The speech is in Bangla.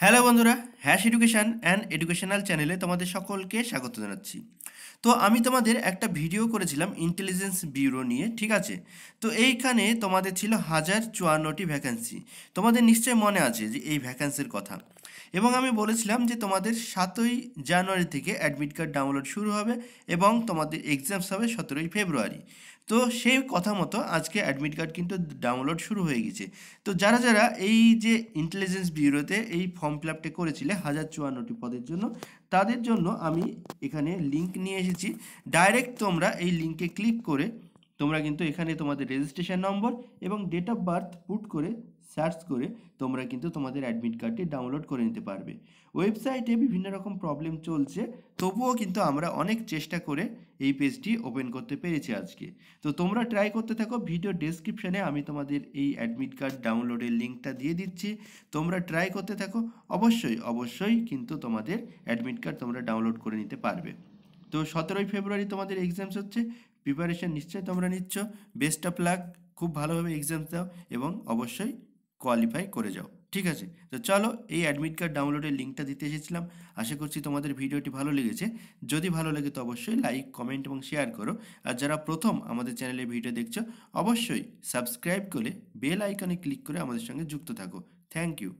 হ্যালো বন্ধুরা হ্যাশ এডুকেশান অ্যান্ড এডুকেশনাল চ্যানেলে তোমাদের সকলকে স্বাগত জানাচ্ছি। তো আমি তোমাদের একটা ভিডিও করেছিলাম ইন্টেলিজেন্স ব্যুরো নিয়ে, ঠিক আছে? তো এইখানে তোমাদের ছিল হাজার চুয়ান্নটি ভ্যাকেন্সি তোমাদের নিশ্চয় মনে আছে যে এই ভ্যাকেন্সির কথা। এবং আমি বলেছিলাম যে তোমাদের সাতই জানুয়ারি থেকে অ্যাডমিট কার্ড ডাউনলোড শুরু হবে এবং তোমাদের এক্সামস হবে সতেরোই ফেব্রুয়ারি। তো সেই কথা মতো আজকে অ্যাডমিট কার্ড কিন্তু ডাউনলোড শুরু হয়ে গেছে। তো যারা যারা এই যে ইন্টেলিজেন্স ব্যুরোতে এই ফর্ম ফিল আপটা করেছিলে হাজার চুয়ান্নটি পদের জন্য, তাদের জন্য আমি এখানে লিঙ্ক নিয়ে এসেছি। ডাইরেক্ট তোমরা এই লিঙ্কে ক্লিক করে তোমরা কিন্তু এখানে তোমাদের রেজিস্ট্রেশন নম্বর এবং ডেট অফ বার্থ পুট করে সার্চ করে তোমরা কিন্তু তোমাদের অ্যাডমিট কার্ডটি ডাউনলোড করে নিতে পারবে। ওয়েবসাইটে বিভিন্ন রকম প্রবলেম চলছে, তবুও কিন্তু আমরা অনেক চেষ্টা করে এই পেজটি ওপেন করতে পেরেছি আজকে। তো তোমরা ট্রাই করতে থাকো ভিডিও ডেসক্রিপশানে আমি তোমাদের এই অ্যাডমিট কার্ড ডাউনলোডের লিঙ্কটা দিয়ে দিচ্ছি। তোমরা ট্রাই করতে থাকো, অবশ্যই অবশ্যই কিন্তু তোমাদের অ্যাডমিট কার্ড তোমরা ডাউনলোড করে নিতে পারবে। তো সতেরোই ফেব্রুয়ারি তোমাদের এক্সামস হচ্ছে প্রিপারেশন নিশ্চয়ই তোমরা নিচ্ছ। বেস্ট অফ লাক খুব ভালোভাবে এক্সামস দাও এবং অবশ্যই কোয়ালিফাই করে যাও। ঠিক আছে? তো চলো, এই অ্যাডমিট কার্ড ডাউনলোডের লিঙ্কটা দিতে এসেছিলাম। আশা করছি তোমাদের ভিডিওটি ভালো লেগেছে। যদি ভালো লাগে তো অবশ্যই লাইক কমেন্ট এবং শেয়ার করো। আর যারা প্রথম আমাদের চ্যানেলে ভিডিও দেখছ, অবশ্যই সাবস্ক্রাইব করে বেল আইকনে ক্লিক করে আমাদের সঙ্গে যুক্ত থাকো। Thank you